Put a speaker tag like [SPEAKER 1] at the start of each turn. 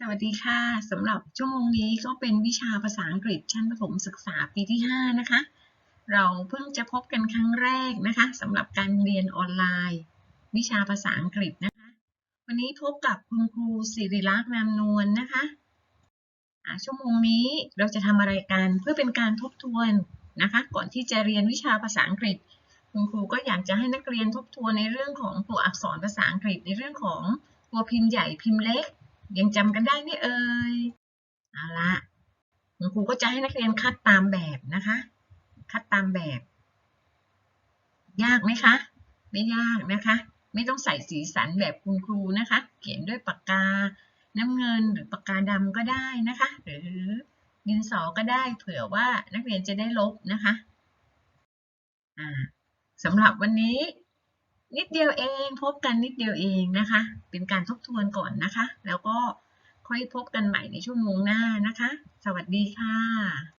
[SPEAKER 1] สวัสดีค่ะสำหรับชั่วโมงนี้ก็เป็นวิชาภาษาอังกฤษชั้นประถมศึกษาปีที่ 5 นะคะ เราเพิ่งจะพบกันครั้งแรกนะคะสำหรับการเรียนออนไลน์ วิชาภาษาอังกฤษนะคะ วันนี้พบกับคุณครูสิริลักษณ์นามนวลนะคะชั่วโมงนี้เราจะทำอะไรกันเพื่อเป็นการทบทวนนะคะ ก่อนที่จะเรียนวิชาภาษาอังกฤษ คุณครูก็อยากจะให้นักเรียนทบทวนในเรื่องของตัวอักษรภาษาอังกฤษในเรื่องของตัวพิมพ์ใหญ่พิมพ์เล็ก ยังจำกันได้ไหมเอ่ยเอาละคุณครูก็จะให้นักเรียนคัดตามแบบนะคะ คัดตามแบบ ยากไหมคะ ไม่ยากนะคะ ไม่ต้องใส่สีสันแบบคุณครูนะคะ เขียนด้วยปากกา น้ำเงินหรือปากกาดำก็ได้นะคะ หรือดินสอก็ได้เผื่อว่านักเรียนจะได้ลบนะคะ อ่าสำหรับวันนี้ นิดเดียวเองพบกันนิดเดียวเองนะคะ เป็นการทบทวนก่อนนะคะ แล้วก็ค่อยพบกันใหม่ในชั่วโมงหน้านะคะ สวัสดีค่ะ